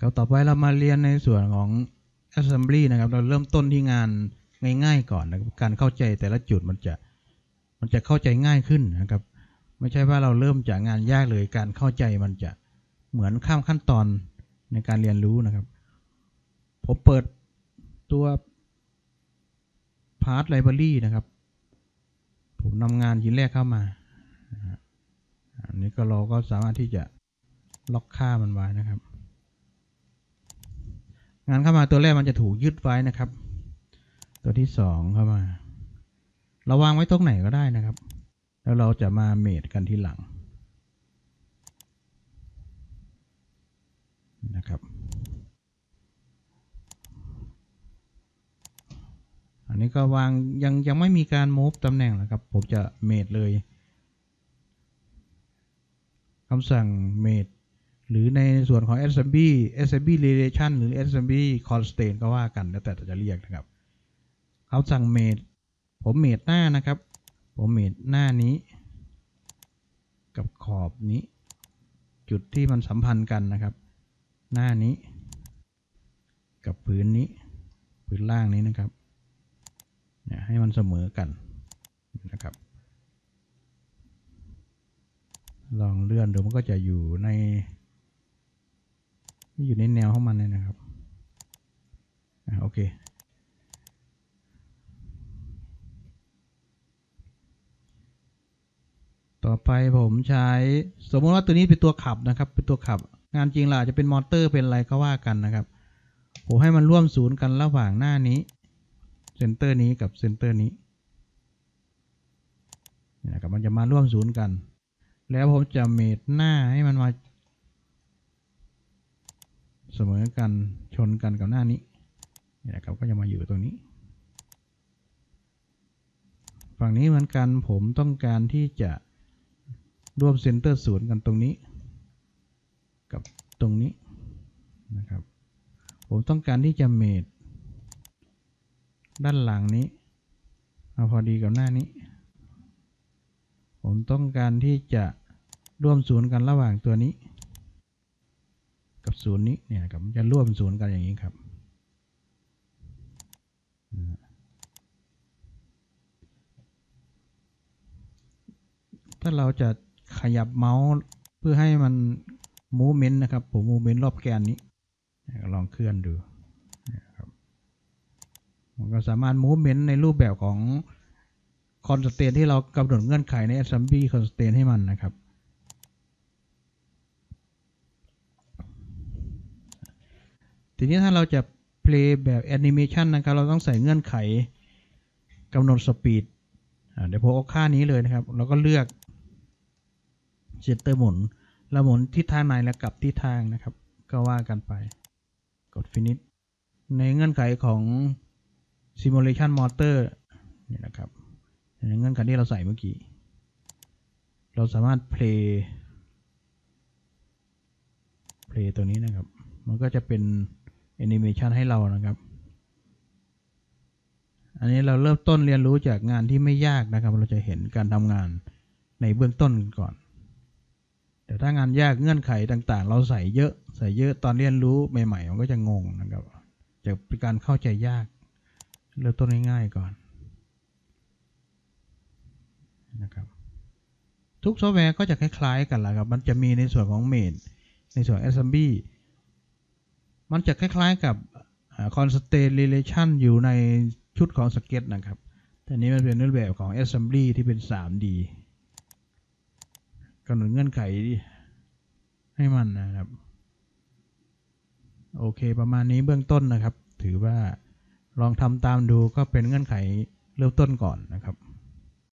ครับต่อไปเรามาเรียนในส่วนของ assembly นะครับ เราเริ่มต้นที่งานง่ายๆก่อนนะครับการเข้าใจแต่ละจุดมันจะมันจะเข้าใจง่ายขึ้นนะครับ ไม่ใช่ว่าเราเริ่มจากงานยากเลยการเข้าใจมันจะเหมือนข้ามขั้นตอนในการเรียนรู้นะครับ ผมเปิดตัว Part Library นะครับ ผมนำงานชิ้นแรกเข้ามาอันนี้ก็เราก็สามารถที่จะล็อกค่ามันไว้นะครับ งานเข้ามาตัวแรกมันจะถูกยึดไว้นะครับ ตัวที่สองเข้ามาเราวางไว้ตรงไหนก็ได้นะครับ แล้วเราจะมาเมดกันทีหลังนะครับ อันนี้ก็วางยังยังไม่มีการ move ตำแหน่งนะครับ ผมจะเมดเลยคำสั่งเมด หรือในส่วนของ assembly assembly relation หรือ assembly constraint ก็ว่ากันแล้วแต่จะเรียกนะครับคำสั่งเมดผมเมดหน้านะครับ ผมเมดหน้านี้ กับขอบนี้ จุดที่มันสัมพันธ์กันนะครับ หน้านี้ กับพื้นนี้พื้นล่างนี้นะครับเนี่ยให้มันเสมอกันนะครับ ลองเลื่อนดูมันก็จะอยู่ใน อยู่ในแนวของมันเลยนะครับอะโอเคต่อไปผมใช้สมมติว่าตัวนี้เป็นตัวขับนะครับ เป็นตัวขับ งานจริงเราอาจะเป็นมอเตอร์เป็นอะไรก็ว่ากันนะครับ ผมให้มันร่วมศูนย์กันระหว่างหน้านี้เซนเตอร์นี้กับเซนเตอร์นี้นี่นะครับมันจะมาร่วมศูนย์กัน แล้วผมจะเมดหน้าให้มันมา เสมอกันชนกันกับหน้านี้นี่นะครับก็จะมาอยู่ตรงนี้ ฝั่งนี้เหมือนกันผมต้องการที่จะรวมเซนเตอร์ศูนย์กันตรงนี้ กับตรงนี้นะครับ ผมต้องการที่จะเมดด้านหลังนี้เอาพอดีกับหน้านี้ ผมต้องการที่จะร่วมศูนย์กันระหว่างตัวนี้ กับศูนย์นี้เนี่ยครับจะร่วมศูนย์กันอย่างนี้ครับถ้าเราจะขยับเมาส์เพื่อให้มันมูเมนต์นะครับ ผมมูเมนต์รอบแกนนี้ ลองเคลื่อนดูนครับมันก็สามารถ movement ในรูปแบบของ constraint ที่เรากำหนดเงื่อนไขใน assembly constraint ให้มันนะครับ ทีนี้ถ้าเราจะ play แบบ animation นะครับ เราต้องใส่เงื่อนไขกำหนด speed อ่าเดี๋ยวผมเอาค่านี้เลยนะครับ เราก็เลือก center หมุนเราหมุนทิศทางไหนแล้วกลับทิศทางนะครับ ก็ว่ากันไป กด finish ในเงื่อนไขของ simulation motor นี่นะครับในเงื่อนไขที่เราใส่เมื่อกี้ เราสามารถ play play ตัวนี้นะครับ มันก็จะเป็น animation ให้เรานะครับ อันนี้เราเริ่มต้นเรียนรู้จากงานที่ไม่ยากนะครับ เราจะเห็นการทำงานในเบื้องต้นก่อน แต่ถ้างานยากเงื่อนไขต่างๆ เราใส่เยอะ ใส่เยอะตอนเรียนรู้ใหม่ๆ มันก็จะงงนะครับ จะเป็นการเข้าใจยาก เริ่มต้นง่ายๆก่อนนะครับทุกซอฟต์แวร์ก็จะคล้ายๆกันแหละครับ มันจะมีในส่วนของเมดในส่วน assembly มันจะคล้ายๆกับ constraint relation อยู่ในชุดของ sketch นะครับ แต่นี้มันเป็นรูปแบบของ assembly ที่เป็น 3D กำหนดเงื่อนไขให้มันนะครับ โอเค ประมาณนี้เบื้องต้นนะครับ ถือว่าลองทำตามดูก็เป็นเงื่อนไขเริ่มต้นก่อนนะครับ